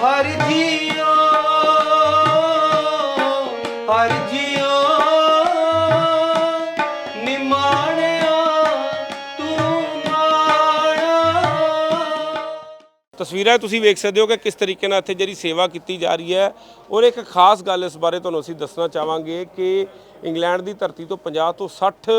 ਹਰ JIO ਤਸਵੀਰਾਂ ਤੁਸੀਂ ਵੇਖ ਸਕਦੇ ਹੋ ਕਿ ਕਿਸ ਤਰੀਕੇ ਨਾਲ ਇੱਥੇ ਜਿਹੜੀ ਸੇਵਾ ਕੀਤੀ ਜਾ ਰਹੀ ਹੈ ਔਰ ਇੱਕ ਖਾਸ ਗੱਲ ਇਸ ਬਾਰੇ ਤੁਹਾਨੂੰ ਅਸੀਂ ਦੱਸਣਾ ਚਾਹਾਂਗੇ ਕਿ ਇੰਗਲੈਂਡ ਦੀ ਧਰਤੀ ਤੋਂ 50 ਤੋਂ 60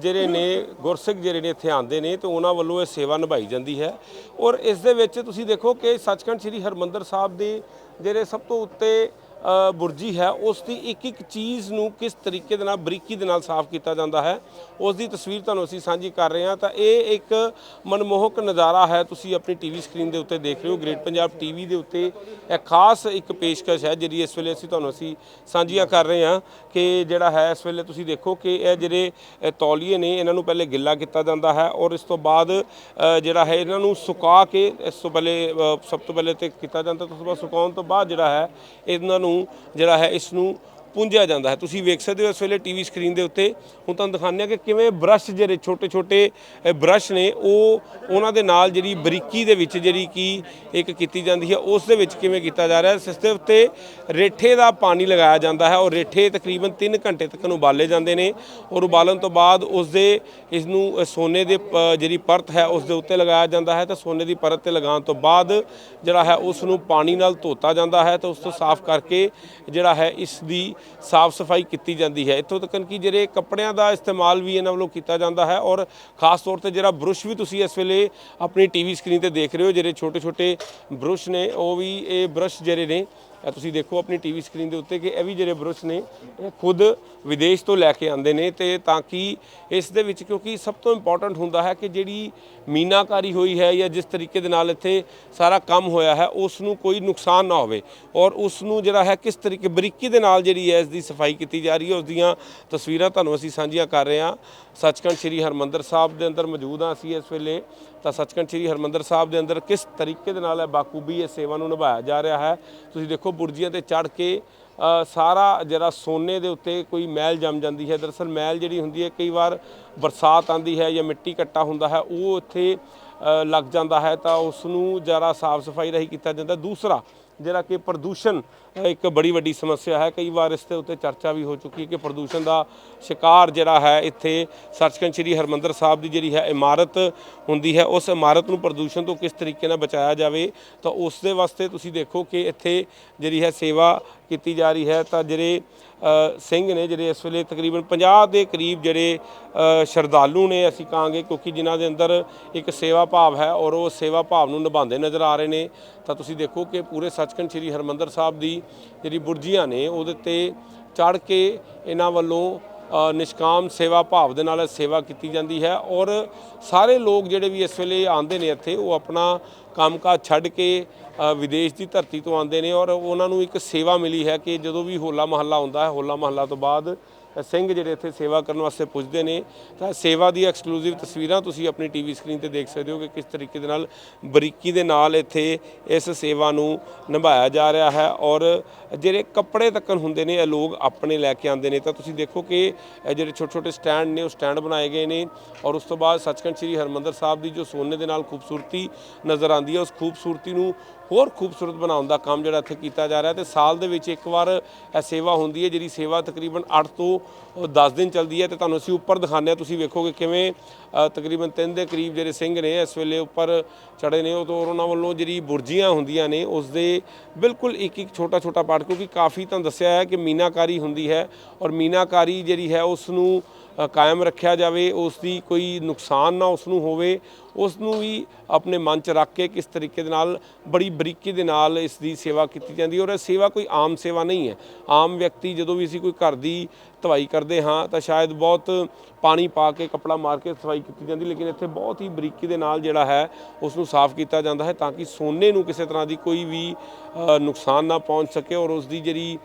ਜਿਹੜੇ ਨੇ ਗੁਰਸਿੱਖ ਜਿਹੜੇ ਨੇ ਇੱਥੇ ਆਉਂਦੇ ਨੇ ਤੇ ਉਹਨਾਂ ਵੱਲੋਂ ਇਹ ਸੇਵਾ ਨਿਭਾਈ ਜਾਂਦੀ ਹੈ। ਔਰ ਇਸ ਦੇ ਵਿੱਚ ਤੁਸੀਂ ਦੇਖੋ ਕਿ ਸੱਚਖੰਡ ਸ੍ਰੀ ਹਰਮੰਦਰ ਸਾਹਿਬ ਦੇ ਜਿਹੜੇ ਸਭ ਤੋਂ ਉੱਤੇ ਬੁਰਜੀ ਹੈ ਉਸ ਦੀ ਇੱਕ ਇੱਕ ਚੀਜ਼ ਨੂੰ ਕਿਸ ਤਰੀਕੇ ਦੇ ਨਾਲ, ਬਰੀਕੀ ਦੇ ਨਾਲ ਸਾਫ਼ ਕੀਤਾ ਜਾਂਦਾ ਹੈ ਉਸ ਦੀ ਤਸਵੀਰ ਤੁਹਾਨੂੰ ਅਸੀਂ ਸਾਂਝੀ ਕਰ ਰਹੇ ਹਾਂ। ਤਾਂ ਇਹ ਇੱਕ ਮਨਮੋਹਕ ਨਜ਼ਾਰਾ ਹੈ, ਤੁਸੀਂ ਆਪਣੀ ਟੀਵੀ ਸਕਰੀਨ ਦੇ ਉੱਤੇ ਦੇਖ ਰਹੇ ਹੋ ਗ੍ਰੇਟ ਪੰਜਾਬ ਟੀਵੀ ਦੇ ਉੱਤੇ ਇਹ ਖਾਸ ਇੱਕ ਪੇਸ਼ਕਸ਼ ਹੈ, ਜਿਹੜੀ ਇਸ ਵੇਲੇ ਅਸੀਂ ਤੁਹਾਨੂੰ ਅਸੀਂ ਸਾਂਝੀਆਂ ਕਰ ਰਹੇ ਹਾਂ ਕਿ ਜਿਹੜਾ ਹੈ, ਇਸ ਵੇਲੇ ਤੁਸੀਂ ਦੇਖੋ ਕਿ ਇਹ ਜਿਹੜੇ ਤੌਲੀਏ ਨੇ, ਇਹਨਾਂ ਨੂੰ ਪਹਿਲੇ ਗਿੱਲਾ ਕੀਤਾ ਜਾਂਦਾ ਹੈ ਔਰ ਇਸ ਤੋਂ ਬਾਅਦ ਜਿਹੜਾ ਹੈ, ਇਹਨਾਂ ਨੂੰ ਸੁਕਾ ਕੇ ਇਸ ਤੋਂ ਪਹਿਲੇ ਸਭ ਤੋਂ ਪਹਿਲੇ ਤੇ ਕੀਤਾ ਜਾਂਦਾ, ਉਸ ਤੋਂ ਬਾਅਦ ਸੁਕਾਉਣ ਤੋਂ ਬਾਅਦ ਜਿਹੜਾ ਹੈ, ਇਹਨਾਂ ਨੂੰ ਜਿਹੜਾ ਹੈ ਇਸ ਨੂੰ ਪੁੰਝਿਆ ਜਾਂਦਾ ਹੈ। ਤੁਸੀਂ ਵੇਖ ਸਕਦੇ ਹੋ ਇਸ ਵੇਲੇ ਟੀਵੀ ਸਕਰੀਨ ਦੇ ਉੱਤੇ। ਹੁਣ ਤੁਹਾਨੂੰ ਦਿਖਾਉਂਦੇ ਹਾਂ ਕਿ ਕਿਵੇਂ ਬ੍ਰਸ਼ ਜਿਹੜੇ ਛੋਟੇ ਛੋਟੇ ਬ੍ਰਸ਼ ਨੇ, ਉਹ ਉਹਨਾਂ ਦੇ ਨਾਲ ਜਿਹੜੀ ਬਰੀਕੀ ਦੇ ਵਿੱਚ ਜਿਹੜੀ ਕੀ ਇੱਕ ਕੀਤੀ ਜਾਂਦੀ ਹੈ, ਉਸ ਦੇ ਵਿੱਚ ਕਿਵੇਂ ਕੀਤਾ ਜਾ ਰਿਹਾ ਹੈ। ਇਸ ਦੇ ਉੱਤੇ ਰੇਠੇ ਦਾ ਪਾਣੀ ਲਗਾਇਆ ਜਾਂਦਾ ਹੈ ਔਰ ਰੇਠੇ ਤਕਰੀਬਨ 3 ਘੰਟੇ ਤੱਕ ਉਬਾਲੇ ਜਾਂਦੇ ਨੇ ਔਰ ਉਬਾਲਣ ਤੋਂ ਬਾਅਦ ਉਸ ਦੇ ਇਸ ਨੂੰ ਸੋਨੇ ਦੇ ਪ- ਜਿਹੜੀ ਪਰਤ ਹੈ, ਉਸ ਦੇ ਉੱਤੇ ਲਗਾਇਆ ਜਾਂਦਾ ਹੈ। ਤਾਂ ਸੋਨੇ ਦੀ ਪਰਤ ਤੇ ਲਗਾਉਣ ਤੋਂ ਬਾਅਦ ਜਿਹੜਾ ਹੈ ਉਸ ਨੂੰ ਪਾਣੀ ਨਾਲ ਧੋਤਾ ਜਾਂਦਾ ਹੈ। ਤੇ ਉਸ ਤੋਂ ਸਾਫ਼ ਕਰਕੇ ਜਿਹੜਾ ਹੈ, ਇਸ ਦੀ ਸਾਫ਼ ਸਫ਼ਾਈ ਕੀਤੀ ਜਾਂਦੀ ਹੈ। ਇੱਥੋਂ ਤੱਕ ਕਿ ਜਿਹੜੇ ਕੱਪੜਿਆਂ ਦਾ ਇਸਤੇਮਾਲ ਵੀ ਇਹਨਾਂ ਵੱਲੋਂ ਕੀਤਾ ਜਾਂਦਾ ਹੈ ਔਰ ਖਾਸ ਤੌਰ ਤੇ ਜਿਹੜਾ ਬੁਰਸ਼ ਵੀ ਤੁਸੀਂ ਇਸ ਵੇਲੇ ਆਪਣੀ ਟੀਵੀ ਸਕਰੀਨ ਤੇ ਦੇਖ ਰਹੇ ਹੋ, ਜਿਹੜੇ ਛੋਟੇ ਛੋਟੇ ਬੁਰਸ਼ ਨੇ, ਉਹ ਵੀ ਇਹ ਬੁਰਸ਼ ਜਿਹੜੇ ਨੇ ਇਹ ਤੁਸੀਂ ਦੇਖੋ ਆਪਣੀ ਟੀਵੀ ਸਕਰੀਨ ਦੇ ਉੱਤੇ ਕਿ ਇਹ ਵੀ ਜਿਹੜੇ ਬੁਰਸ਼ ਨੇ, ਇਹ ਖੁਦ ਵਿਦੇਸ਼ ਤੋਂ ਲੈ ਕੇ ਆਉਂਦੇ ਨੇ ਤੇ ਤਾਂ ਕਿ ਇਸ ਦੇ ਵਿੱਚ ਕਿਉਂਕਿ ਸਭ ਤੋਂ ਇੰਪੋਰਟੈਂਟ ਹੁੰਦਾ ਹੈ ਕਿ ਜਿਹੜੀ ਮੀਨਾਕਾਰੀ ਹੋਈ ਹੈ ਜਾਂ ਜਿਸ ਤਰੀਕੇ ਦੇ ਨਾਲ ਇੱਥੇ ਸਾਰਾ ਕੰਮ ਹੋਇਆ ਹੈ ਉਸ ਨੂੰ ਕੋਈ ਨੁਕਸਾਨ ਨਾ ਹੋਵੇ ਔਰ ਉਸ ਨੂੰ ਜਿਹੜਾ ਹੈ ਕਿਸ ਤਰੀਕੇ, ਬਰੀਕੀ ਦੇ ਨਾਲ ਜਿਹੜੀ ਹੈ ਇਸ ਦੀ ਸਫ਼ਾਈ ਕੀਤੀ ਜਾ ਰਹੀ ਹੈ ਉਸ ਦੀਆਂ ਤਸਵੀਰਾਂ ਤੁਹਾਨੂੰ ਅਸੀਂ ਸਾਂਝੀਆਂ ਕਰ ਰਹੇ ਹਾਂ। ਸੱਚਖੰਡ ਸ੍ਰੀ ਹਰਮੰਦਰ ਸਾਹਿਬ ਦੇ ਅੰਦਰ ਮੌਜੂਦ ਹਾਂ ਅਸੀਂ ਇਸ ਵੇਲੇ। ਤਾਂ ਸੱਚਖੰਡ ਸ੍ਰੀ ਹਰਮੰਦਰ ਸਾਹਿਬ ਦੇ ਅੰਦਰ ਕਿਸ ਤਰੀਕੇ ਦੇ ਨਾਲ ਇਹ ਬਾਖੂਬੀ ਇਹ ਸੇਵਾ ਨੂੰ ਨਿਭਾਇਆ ਜਾ ਰਿਹਾ ਹੈ, ਤੁਸੀਂ ਦੇਖੋ ਬੁਰਜੀਆਂ ਤੇ ਚੜ੍ਹ ਕੇ ਸਾਰਾ ਜਿਹੜਾ ਸੋਨੇ ਦੇ ਉੱਤੇ ਕੋਈ ਮੈਲ ਜੰਮ ਜਾਂਦੀ ਹੈ। ਦਰਅਸਲ ਮੈਲ ਜਿਹੜੀ ਹੁੰਦੀ ਹੈ, ਕਈ ਵਾਰ ਬਰਸਾਤ ਆਂਦੀ ਹੈ ਜਾਂ ਮਿੱਟੀ ਕੱਟਾ ਹੁੰਦਾ ਹੈ, ਉਹ ਇੱਥੇ ਲੱਗ ਜਾਂਦਾ ਹੈ ਤਾਂ ਉਸ ਨੂੰ ਜਰਾ ਸਾਫ਼ ਸਫ਼ਾਈ ਰਹੀ ਕੀਤਾ ਜਾਂਦਾ। ਦੂਸਰਾ, ਜਿਹੜਾ ਕਿ ਪ੍ਰਦੂਸ਼ਣ ਇੱਕ ਬੜੀ ਵੱਡੀ ਸਮੱਸਿਆ ਹੈ। ਕਈ ਵਾਰ ਇਸ ਦੇ ਉੱਤੇ ਚਰਚਾ ਵੀ ਹੋ ਚੁੱਕੀ ਹੈ ਕਿ ਪ੍ਰਦੂਸ਼ਣ ਦਾ ਸ਼ਿਕਾਰ ਜਿਹੜਾ ਹੈ, ਇੱਥੇ ਸੱਚਖੰਡ ਸ੍ਰੀ ਹਰਮੰਦਰ ਸਾਹਿਬ ਦੀ ਜਿਹੜੀ ਹੈ ਇਮਾਰਤ ਹੁੰਦੀ ਹੈ, ਉਸ ਇਮਾਰਤ ਨੂੰ ਪ੍ਰਦੂਸ਼ਣ ਤੋਂ ਕਿਸ ਤਰੀਕੇ ਨਾਲ ਬਚਾਇਆ ਜਾਵੇ, ਤਾਂ ਉਸ ਦੇ ਵਾਸਤੇ ਤੁਸੀਂ ਦੇਖੋ ਕਿ ਇੱਥੇ ਜਿਹੜੀ ਹੈ ਸੇਵਾ ਕੀਤੀ ਜਾ ਰਹੀ ਹੈ। ਤਾਂ ਜਿਹੜੇ ਸਿੰਘ ਨੇ ਜਿਹੜੇ ਇਸ ਵੇਲੇ ਤਕਰੀਬਨ 50 ਦੇ ਕਰੀਬ ਜਿਹੜੇ ਸ਼ਰਧਾਲੂ ਨੇ ਅਸੀਂ ਕਹਾਂਗੇ, ਕਿਉਂਕਿ ਜਿਨ੍ਹਾਂ ਦੇ ਅੰਦਰ ਇੱਕ ਸੇਵਾ ਭਾਵ ਹੈ ਔਰ ਉਹ ਸੇਵਾ ਭਾਵ ਨੂੰ ਨਿਭਾਉਂਦੇ ਨਜ਼ਰ ਆ ਰਹੇ ਨੇ। ਤਾਂ ਤੁਸੀਂ ਦੇਖੋ ਕਿ ਪੂਰੇ ਸੱਚਖੰਡ ਸ੍ਰੀ ਹਰਮੰਦਰ ਸਾਹਿਬ ਦੀ ਜਿਹੜੀ ਬੁਰਜੀਆਂ ਨੇ ਉਹਦੇ ਤੇ ਚੜ੍ਹ ਕੇ ਇਹਨਾਂ ਵੱਲੋਂ ਨਿਸ਼ਕਾਮ ਸੇਵਾ ਭਾਵ ਦੇ ਨਾਲ ਸੇਵਾ ਕੀਤੀ ਜਾਂਦੀ ਹੈ ਔਰ ਸਾਰੇ ਲੋਕ ਜਿਹੜੇ ਵੀ ਇਸ ਵੇਲੇ ਆਉਂਦੇ ਨੇ ਇੱਥੇ, ਉਹ ਆਪਣਾ ਕੰਮਕਾਜ ਛੱਡ ਕੇ ਵਿਦੇਸ਼ ਦੀ ਧਰਤੀ ਤੋਂ ਆਉਂਦੇ ਨੇ ਔਰ ਉਹਨਾਂ ਨੂੰ ਇੱਕ ਸੇਵਾ ਮਿਲੀ ਹੈ ਕਿ ਜਦੋਂ ਵੀ ਹੋਲਾ ਮਹੱਲਾ ਹੁੰਦਾ ਹੈ, ਹੋਲਾ ਮਹੱਲਾ ਤੋਂ ਬਾਅਦ ਸਿੰਘ ਜਿਹੜੇ ਇੱਥੇ ਸੇਵਾ ਕਰਨ ਵਾਸਤੇ ਪੁੱਜਦੇ ਨੇ, ਤਾਂ ਸੇਵਾ ਦੀ ਐਕਸਕਲੂਸਿਵ ਤਸਵੀਰਾਂ ਤੁਸੀਂ ਆਪਣੀ ਟੀਵੀ ਸਕਰੀਨ ਤੇ ਦੇਖ ਸਕਦੇ ਹੋ ਕਿ ਕਿਸ ਤਰੀਕੇ ਦੇ ਨਾਲ ਬਰੀਕੀ ਦੇ ਨਾਲ ਇੱਥੇ ਇਸ ਸੇਵਾ ਨੂੰ ਨਿਭਾਇਆ ਜਾ ਰਿਹਾ ਹੈ ਔਰ ਜਿਹੜੇ ਕੱਪੜੇ ਤੱਕਨ ਹੁੰਦੇ ਨੇ, ਇਹ ਲੋਕ ਆਪਣੇ ਲੈ ਕੇ ਆਉਂਦੇ ਨੇ। ਤਾਂ ਤੁਸੀਂ ਦੇਖੋ ਕਿ ਜਿਹੜੇ ਛੋਟੇ ਛੋਟੇ ਸਟੈਂਡ ਨੇ, ਉਹ ਸਟੈਂਡ ਬਣਾਏ ਗਏ ਨੇ ਔਰ ਉਸ ਤੋਂ ਬਾਅਦ ਸੱਚਖੰਡ ਸ੍ਰੀ ਹਰਮੰਦਰ ਸਾਹਿਬ ਦੀ ਜੋ ਸੋਨੇ ਦੇ ਨਾਲ ਖੂਬਸੂਰਤੀ ਨਜ਼ਰ ਆਉਂਦੀ ਹੈ, ਉਸ ਖੂਬਸੂਰਤੀ ਨੂੰ ਹੋਰ ਖੂਬਸੂਰਤ ਬਣਾਉਣ ਦਾ ਕੰਮ ਜਿਹੜਾ ਇੱਥੇ ਕੀਤਾ ਜਾ ਰਿਹਾ ਤੇ ਸਾਲ ਦੇ ਵਿੱਚ ਇੱਕ ਵਾਰ ਇਹ ਸੇਵਾ ਹੁੰਦੀ ਹੈ ਜਿਹੜੀ ਸੇਵਾ ਤਕਰੀਬਨ 8 ਤੋਂ 10 ਦਿਨ ਚੱਲਦੀ ਹੈ ਤੇ ਤੁਹਾਨੂੰ ਅਸੀਂ ਉੱਪਰ ਦਿਖਾਉਂਦੇ ਹਾਂ। ਤੁਸੀਂ ਵੇਖੋਗੇ ਕਿਵੇਂ ਤਕਰੀਬਨ 3 ਦੇ ਕਰੀਬ ਜਿਹੜੇ ਸਿੰਘ ਨੇ ਇਸ ਵੇਲੇ ਉੱਪਰ ਚੜੇ ਨੇ। ਉਹ ਤੋਂ ਉਹਨਾਂ ਵੱਲੋਂ ਜਿਹੜੀ ਬੁਰਜੀਆਂ ਹੁੰਦੀਆਂ ਨੇ, ਉਸ ਦੇ ਬਿਲਕੁਲ ਇੱਕ ਇੱਕ ਛੋਟਾ ਛੋਟਾ ਪਾਰਟ ਕਿਉਂਕਿ ਕਾਫੀ ਤੁਹਾਨੂੰ ਦੱਸਿਆ ਹੈ ਕਿ ਮੀਨਾਕਾਰੀ ਹੁੰਦੀ ਹੈ ਔਰ ਮੀਨਾਕਾਰੀ ਜਿਹੜੀ ਹੈ ਉਸ ਨੂੰ ਕਾਇਮ ਰੱਖਿਆ ਜਾਵੇ ਉਸ ਦੀ ਕੋਈ ਨੁਕਸਾਨ ਨਾ ਉਸ ਨੂੰ ਹੋਵੇ ਉਸ ਨੂੰ ਵੀ ਆਪਣੇ ਮਨ 'ਚ ਰੱਖ ਕੇ ਕਿਸ ਤਰੀਕੇ ਦੇ ਨਾਲ, ਬੜੀ ਬਰੀਕੀ ਦੇ ਨਾਲ ਇਸ ਦੀ ਸੇਵਾ ਕੀਤੀ ਜਾਂਦੀ ਔਰ ਇਹ ਸੇਵਾ ਕੋਈ ਆਮ ਸੇਵਾ ਨਹੀਂ ਹੈ। ਆਮ ਵਿਅਕਤੀ ਜਦੋਂ ਵੀ ਅਸੀਂ ਕੋਈ ਘਰ ਦੀ ਧਵਾਈ ਕਰਦੇ ਹਾਂ ਤਾਂ ਸ਼ਾਇਦ ਬਹੁਤ ਪਾਣੀ ਪਾ ਕੇ, ਕਪੜਾ ਮਾਰ ਕੇ ਸਫ਼ਾਈ ਕੀਤੀ ਜਾਂਦੀ ਲੇਕਿਨ ਇੱਥੇ ਬਹੁਤ ਹੀ ਬਰੀਕੀ ਦੇ ਨਾਲ ਜਿਹੜਾ ਹੈ ਉਸ ਨੂੰ ਸਾਫ਼ ਕੀਤਾ ਜਾਂਦਾ ਹੈ ਤਾਂ ਕਿ ਸੋਨੇ ਨੂੰ ਕਿਸੇ ਤਰ੍ਹਾਂ ਦੀ ਕੋਈ ਵੀ ਨੁਕਸਾਨ ਨਾ ਪਹੁੰਚ ਸਕੇ ਔਰ ਉਸ ਦੀ ਜਿਹੜੀ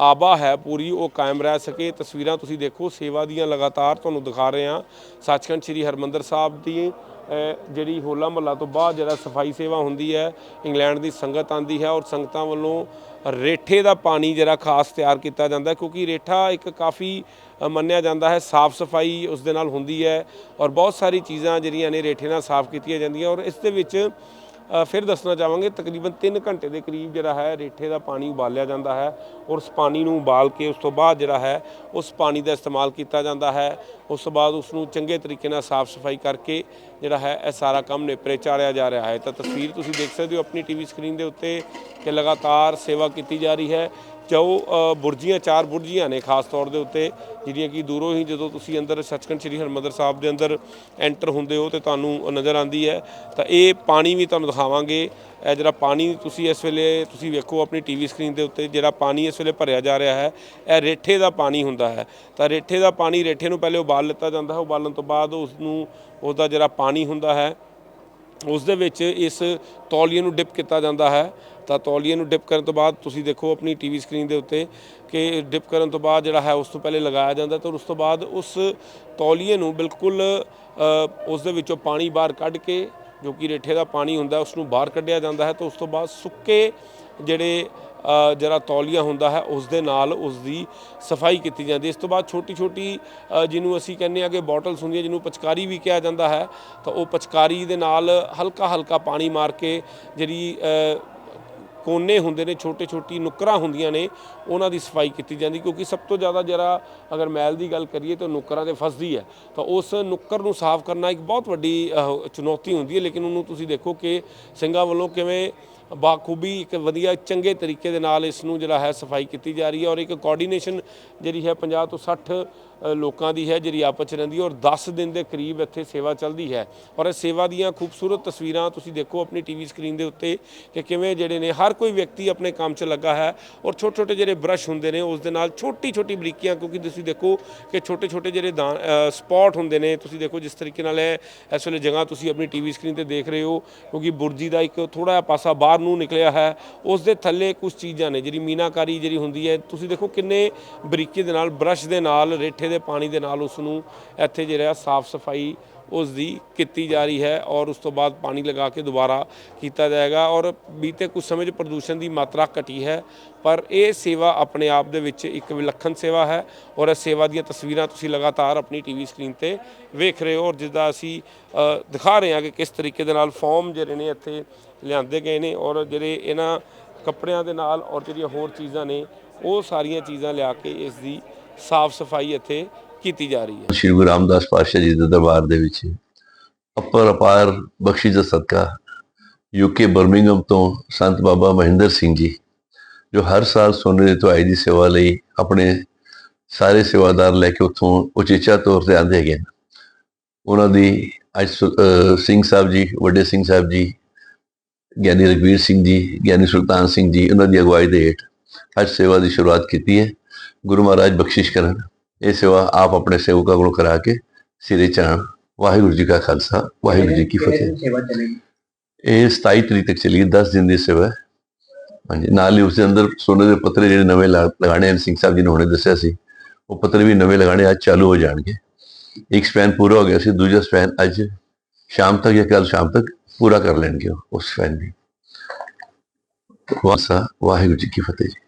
ਆਬਾ ਹੈ ਪੂਰੀ ਉਹ ਕਾਇਮ ਰਹਿ ਸਕੇ। ਤਸਵੀਰਾਂ ਤੁਸੀਂ ਦੇਖੋ, ਸੇਵਾ ਦੀਆਂ ਲਗਾਤਾਰ ਤੁਹਾਨੂੰ ਦਿਖਾ ਰਹੇ ਹਾਂ। ਸੱਚਖੰਡ ਸ੍ਰੀ ਹਰਮੰਦਰ ਸਾਹਿਬ ਦੀ ਜਿਹੜੀ ਹੋਲਾ ਮਹੱਲਾ ਤੋਂ ਬਾਅਦ ਜਿਹੜਾ ਸਫ਼ਾਈ ਸੇਵਾ ਹੁੰਦੀ ਹੈ, ਇੰਗਲੈਂਡ ਦੀ ਸੰਗਤ ਆਂਦੀ ਹੈ ਔਰ ਸੰਗਤਾਂ ਵੱਲੋਂ ਰੇਠੇ ਦਾ ਪਾਣੀ ਜਿਹੜਾ ਖਾਸ ਤਿਆਰ ਕੀਤਾ ਜਾਂਦਾ ਕਿਉਂਕਿ ਰੇਠਾ ਇੱਕ ਕਾਫੀ ਮੰਨਿਆ ਜਾਂਦਾ ਹੈ, ਸਾਫ਼ ਸਫ਼ਾਈ ਉਸ ਦੇ ਨਾਲ ਹੁੰਦੀ ਹੈ ਔਰ ਬਹੁਤ ਸਾਰੀ ਚੀਜ਼ਾਂ ਜਿਹੜੀਆਂ ਨੇ ਰੇਠੇ ਨਾਲ ਸਾਫ਼ ਕੀਤੀਆਂ ਜਾਂਦੀਆਂ ਔਰ ਇਸ ਦੇ ਵਿੱਚ ਫਿਰ ਦੱਸਣਾ ਚਾਹਾਂਗੇ, ਤਕਰੀਬਨ 3 ਘੰਟੇ ਦੇ ਕਰੀਬ ਜਿਹੜਾ ਹੈ, ਰੇਠੇ ਦਾ ਪਾਣੀ ਉਬਾਲਿਆ ਜਾਂਦਾ ਹੈ ਔਰ ਉਸ ਪਾਣੀ ਨੂੰ ਉਬਾਲ ਕੇ ਉਸ ਤੋਂ ਬਾਅਦ ਜਿਹੜਾ ਹੈ, ਉਸ ਪਾਣੀ ਦਾ ਇਸਤੇਮਾਲ ਕੀਤਾ ਜਾਂਦਾ ਹੈ। ਉਸ ਤੋਂ ਬਾਅਦ ਉਸ ਨੂੰ ਚੰਗੇ ਤਰੀਕੇ ਨਾਲ ਸਾਫ਼ ਸਫ਼ਾਈ ਕਰਕੇ ਜਿਹੜਾ ਹੈ, ਇਹ ਸਾਰਾ ਕੰਮ ਨੇਪਰੇ ਚਾੜਿਆ ਜਾ ਰਿਹਾ ਹੈ। ਤਾਂ ਤਸਵੀਰ ਤੁਸੀਂ ਦੇਖ ਸਕਦੇ ਹੋ ਆਪਣੀ ਟੀਵੀ ਸਕਰੀਨ ਦੇ ਉੱਤੇ ਕਿ ਲਗਾਤਾਰ ਸੇਵਾ ਕੀਤੀ ਜਾ ਰਹੀ ਹੈ। ਚੌ ਬੁਰਜੀਆਂ, ਚਾਰ ਬੁਰਜੀਆਂ ਨੇ ਖਾਸ ਤੌਰ ਦੇ ਉੱਤੇ, ਜਿਹੜੀਆਂ ਕਿ ਦੂਰੋਂ ਹੀ ਜਦੋਂ ਤੁਸੀਂ ਅੰਦਰ ਸੱਚਖੰਡ ਸ੍ਰੀ ਹਰਿਮੰਦਰ ਸਾਹਿਬ ਦੇ ਅੰਦਰ ਐਂਟਰ ਹੁੰਦੇ ਹੋ ਤੇ ਤੁਹਾਨੂੰ ਨਜ਼ਰ ਆਉਂਦੀ ਹੈ, ਤਾਂ ਇਹ ਪਾਣੀ ਵੀ ਤੁਹਾਨੂੰ ਦਿਖਾਵਾਂਗੇ। ਇਹ ਜਿਹੜਾ ਪਾਣੀ ਤੁਸੀਂ ਇਸ ਵੇਲੇ, ਤੁਸੀਂ ਵੇਖੋ ਆਪਣੀ ਟੀਵੀ ਸਕਰੀਨ ਦੇ ਉੱਤੇ, ਜਿਹੜਾ ਪਾਣੀ ਇਸ ਵੇਲੇ ਭਰਿਆ ਜਾ ਰਿਹਾ ਹੈ, ਇਹ ਰੇਠੇ ਦਾ ਪਾਣੀ ਹੁੰਦਾ ਹੈ। ਤਾਂ ਰੇਠੇ ਦਾ ਪਾਣੀ ਰੇਠੇ ਨੂੰ ਪਹਿਲੇ ਉਬਾਲ ਲਿੱਤਾ ਜਾਂਦਾ ਹੈ, ਉਬਾਲਣ ਤੋਂ ਬਾਅਦ ਉਸ ਨੂੰ ਉਹਦਾ ਜਿਹੜਾ ਪਾਣੀ ਹੁੰਦਾ ਹੈ ਉਸ ਦੇ ਵਿੱਚ ਇਸ ਤੌਲੀਏ ਨੂੰ ਡਿਪ ਕੀਤਾ ਜਾਂਦਾ ਹੈ। ਤਾਂ ਤੌਲੀਏ ਨੂੰ ਡਿਪ ਕਰਨ ਤੋਂ ਬਾਅਦ ਤੁਸੀਂ ਦੇਖੋ ਆਪਣੀ ਟੀਵੀ ਸਕਰੀਨ ਦੇ ਉੱਤੇ ਕਿ ਡਿਪ ਕਰਨ ਤੋਂ ਬਾਅਦ ਜਿਹੜਾ ਹੈ ਉਸ ਤੋਂ ਪਹਿਲੇ ਲਗਾਇਆ ਜਾਂਦਾ ਤੇ ਉਸ ਤੋਂ ਬਾਅਦ ਉਸ ਤੌਲੀਏ ਨੂੰ ਬਿਲਕੁਲ ਉਸ ਦੇ ਵਿੱਚੋਂ ਪਾਣੀ ਬਾਹਰ ਕੱਢ ਕੇ ਜੋ ਕਿ ਰੇਠੇ ਦਾ ਪਾਣੀ ਹੁੰਦਾ ਉਸ ਨੂੰ ਬਾਹਰ ਕੱਢਿਆ ਜਾਂਦਾ ਹੈ ਤੇ ਉਸ ਤੋਂ ਬਾਅਦ ਸੁੱਕੇ ਜਿਹੜੇ ਅ, ਜਿਹੜਾ ਤੌਲੀਆ ਹੁੰਦਾ ਹੈ ਉਸ ਦੇ ਨਾਲ ਉਸ ਦੀ ਸਫ਼ਾਈ ਕੀਤੀ ਜਾਂਦੀ ਇਸ ਤੋਂ ਬਾਅਦ ਛੋਟੀ ਛੋਟੀ ਜਿਹਨੂੰ ਅਸੀਂ ਕਹਿੰਦੇ ਆ ਕਿ ਬੋਟਲਸ ਹੁੰਦੀਆਂ ਜਿਹਨੂੰ ਪਚਕਾਰੀ ਵੀ ਕਿਹਾ ਜਾਂਦਾ ਹੈ ਤਾਂ ਉਹ ਪਚਕਾਰੀ ਦੇ ਨਾਲ ਹਲਕਾ ਹਲਕਾ ਪਾਣੀ ਮਾਰ ਕੇ ਜਿਹੜੀ ਕੋਨੇ ਹੁੰਦੇ ਨੇ ਛੋਟੇ ਛੋਟੀ ਨੁੱਕਰਾਂ ਹੁੰਦੀਆਂ ਨੇ ਉਹਨਾਂ ਦੀ ਸਫ਼ਾਈ ਕੀਤੀ ਜਾਂਦੀ ਕਿਉਂਕਿ ਸਭ ਤੋਂ ਜ਼ਿਆਦਾ ਜਰਾ ਅਗਰ ਮੈਲ ਦੀ ਗੱਲ ਕਰੀਏ ਤਾਂ ਨੁੱਕਰਾਂ ਤੇ ਫਸਦੀ ਹੈ। ਤਾਂ ਉਸ ਨੁੱਕਰ ਨੂੰ ਸਾਫ਼ ਕਰਨਾ ਇੱਕ ਬਹੁਤ ਵੱਡੀ ਚੁਣੌਤੀ ਹੁੰਦੀ ਹੈ। ਲੇਕਿਨ ਉਹਨੂੰ ਤੁਸੀਂ ਦੇਖੋ ਕਿ ਸਿੰਘਾਂ ਵੱਲੋਂ ਕਿਵੇਂ ਬਾਖੂਬੀ ਇੱਕ ਵਧੀਆ ਚੰਗੇ ਤਰੀਕੇ ਦੇ ਨਾਲ ਇਸ ਨੂੰ ਜਿਹੜਾ ਹੈ ਸਫ਼ਾਈ ਕੀਤੀ ਜਾ ਰਹੀ ਹੈ ਔਰ ਇੱਕ ਕੋਆਰਡੀਨੇਸ਼ਨ ਜਿਹੜੀ ਹੈ 50 ਤੋਂ 60 ਲੋਕਾਂ ਦੀ ਹੈ ਜਿਹੜੀ ਆਪਸ ਚ ਰਹਿੰਦੀ ਹੈ ਔਰ 10 ਦਿਨ ਦੇ ਕਰੀਬ ਇੱਥੇ ਸੇਵਾ ਚੱਲਦੀ ਹੈ। ਔਰ ਇਹ ਸੇਵਾ ਦੀਆਂ ਖੂਬਸੂਰਤ ਤਸਵੀਰਾਂ ਤੁਸੀਂ ਦੇਖੋ ਆਪਣੀ ਟੀਵੀ ਸਕਰੀਨ ਦੇ ਉੱਤੇ ਕਿ ਕਿਵੇਂ ਜਿਹੜੇ ਨੇ ਹਰ ਕੋਈ ਵਿਅਕਤੀ ਆਪਣੇ ਕੰਮ 'ਚ ਲੱਗਾ ਹੈ ਔਰ ਛੋਟੇ ਛੋਟੇ ਜਿਹੜੇ ਬ੍ਰਸ਼ ਹੁੰਦੇ ਨੇ ਉਸ ਦੇ ਨਾਲ ਛੋਟੀ ਛੋਟੀ ਬਰੀਕੀਆਂ ਕਿਉਂਕਿ ਤੁਸੀਂ ਦੇਖੋ ਕਿ ਛੋਟੇ ਛੋਟੇ ਜਿਹੜੇ ਸਪੌਟ ਹੁੰਦੇ ਨੇ ਤੁਸੀਂ ਦੇਖੋ ਜਿਸ ਤਰੀਕੇ ਨਾਲ ਇਹ ਇਸ ਵੇਲੇ ਜਗ੍ਹਾ ਤੁਸੀਂ ਆਪਣੀ ਟੀਵੀ ਸਕਰੀਨ ਤੇ ਦੇਖ ਰਹੇ ਹੋ ਕਿਉਂਕਿ ਬੁਰਜੀ ਦਾ ਇੱਕ ਥੋੜਾ ਜਿਹਾ ਪਾਸਾ ਬਾਹਰ ਨੂੰ ਨਿਕਲਿਆ ਹੈ, ਉਸ ਦੇ ਥੱਲੇ ਕੁਝ ਚੀਜ਼ਾਂ ਨੇ ਜਿਹੜੀ ਮੀਨਾਕਾਰੀ ਜਿਹੜੀ ਹੁੰਦੀ ਹੈ। ਤੁਸੀਂ ਦੇਖੋ ਕਿੰਨੇ ਬਰੀਕੀ ਦੇ ਨਾਲ, ਬ੍ਰਸ਼ ਦੇ ਨਾਲ, ਰੇਠੇ ਦੇ ਪਾਣੀ ਦੇ ਨਾਲ ਉਸ ਨੂੰ ਇੱਥੇ ਜਿਹੜਾ ਸਾਫ਼ ਸਫ਼ਾਈ ਉਸ ਦੀ ਕੀਤੀ ਜਾ ਰਹੀ ਹੈ ਔਰ ਉਸ ਤੋਂ ਬਾਅਦ ਪਾਣੀ ਲਗਾ ਕੇ ਦੁਬਾਰਾ ਕੀਤਾ ਜਾਏਗਾ ਔਰ ਬੀਤੇ ਕੁਝ ਸਮੇਂ 'ਚ ਪ੍ਰਦੂਸ਼ਣ ਦੀ ਮਾਤਰਾ ਘਟੀ ਹੈ, ਪਰ ਇਹ ਸੇਵਾ ਆਪਣੇ ਆਪ ਦੇ ਵਿੱਚ ਇੱਕ ਵਿਲੱਖਣ ਸੇਵਾ ਹੈ ਔਰ ਇਸ ਸੇਵਾ ਦੀਆਂ ਤਸਵੀਰਾਂ ਤੁਸੀਂ ਲਗਾਤਾਰ ਆਪਣੀ ਟੀਵੀ ਸਕਰੀਨ ਤੇ ਵੇਖ ਰਹੇ ਹੋ ਔਰ ਜਿੱਦਾਂ ਅਸੀਂ ਦਿਖਾ ਰਹੇ ਹਾਂ ਕਿ ਕਿਸ ਤਰੀਕੇ ਦੇ ਨਾਲ ਫਾਰਮ ਜਿਹੜੇ ਨੇ ਇੱਥੇ ਲਿਆਂਦੇ ਗਏ ਨੇ ਔਰ ਜਿਹੜੇ ਇਹਨਾਂ ਕੱਪੜਿਆਂ ਦੇ ਨਾਲ ਔਰ ਜਿਹੜੀਆਂ ਹੋਰ ਚੀਜ਼ਾਂ ਨੇ, ਉਹ ਸਾਰੀਆਂ ਚੀਜ਼ਾਂ ਲਿਆ ਕੇ ਇਸ ਦੀ ਸਾਫ਼ ਸਫ਼ਾਈ ਇੱਥੇ ਕੀਤੀ ਜਾ ਰਹੀ ਹੈ। ਸ਼੍ਰੀ ਗੁਰੂ ਰਾਮਦਾਸ ਪਾਤਸ਼ਾਹ ਜੀ ਦੇ ਦਰਬਾਰ ਦੇ ਵਿੱਚ ਅਪਰ ਅਪਾਰ ਬਖਸ਼ਿਸ਼ ਦਾ ਸਦਕਾ ਯੂਕੇ ਬਰਮਿੰਗਮ ਤੋਂ ਸੰਤ ਬਾਬਾ ਮਹਿੰਦਰ ਸਿੰਘ ਜੀ, ਜੋ ਹਰ ਸਾਲ ਸੋਨੇ ਦੀ ਧੁਆਈ ਦੀ ਸੇਵਾ ਲਈ ਆਪਣੇ ਸਾਰੇ ਸੇਵਾਦਾਰ ਲੈ ਕੇ ਉੱਥੋਂ ਉਚੇਚਾ ਤੌਰ ਤੇ ਆਉਂਦੇ ਹੈਗੇ ਨੇ ਉਹਨਾਂ ਦੀ ਅੱਜ ਸੁ- ਸਿੰਘ ਸਾਹਿਬ ਜੀ, ਵੱਡੇ ਸਿੰਘ ਸਾਹਿਬ ਜੀ, ਗਿਆਨੀ ਰਘਵੀਰ ਸਿੰਘ ਜੀ, ਗਿਆਨੀ ਸੁਲਤਾਨ ਸਿੰਘ ਜੀ, ਉਹਨਾਂ ਦੀ ਅਗਵਾਈ ਦੇ ਹੇਠ ਅੱਜ ਸੇਵਾ ਦੀ ਸ਼ੁਰੂਆਤ ਕੀਤੀ ਹੈ। ਗੁਰੂ ਮਹਾਰਾਜ ਬਖਸ਼ਿਸ਼ ਕਰਨ। ਇਹ ਸੇਵਾ ਆਪ ਆਪਣੇ ਸੇਵਕਾਂ ਕੋਲੋਂ ਕਰਾ ਕੇ ਸਿਰੇ ਚਾਣ ਵਾਹਿਗੁਰੂ ਜੀ ਕਾ ਖਾਲਸਾ ਵਾਹਿਗੁਰੂ ਜੀ ਕੀ ਫਤਿਹ। ਇਹ 27 ਤਰੀਕ ਤੱਕ ਚੱਲੀ 10 ਦਿਨ ਦੀ ਸੇਵਾ ਹਾਂਜੀ ਨਾਲ ਹੀ ਉਸ ਦੇ ਅੰਦਰ ਸੋਨੇ ਦੇ ਪੱਤਰੇ ਜਿਹੜੇ ਨਵੇਂ ਲਗਾਣੇ ਹਨ ਸਿੰਘ ਸਾਹਿਬ ਜੀ ਨੇ ਹੁਣੇ ਦੱਸਿਆ ਸੀ ਉਹ ਪੱਤਰੇ ਵੀ ਨਵੇਂ ਲਗਾਣੇ ਅੱਜ ਚਾਲੂ ਹੋ ਜਾਣਗੇ। ਇੱਕ ਸਪੈਨ ਪੂਰਾ ਹੋ ਗਿਆ ਸੀ ਦੂਜਾ ਸਪੈਨ ਅੱਜ ਸ਼ਾਮ ਤੱਕ ਜਾਂ ਕੱਲ ਸ਼ਾਮ ਤੱਕ ਪੂਰਾ ਕਰ ਲੈਣਗੇ ਉਹ, ਉਸ ਸਪੈਨ ਦੀ। ਵਾਸਾ ਵਾਹਿਗੁਰੂ ਜੀ ਕੀ ਫਤਿਹ ਜੀ।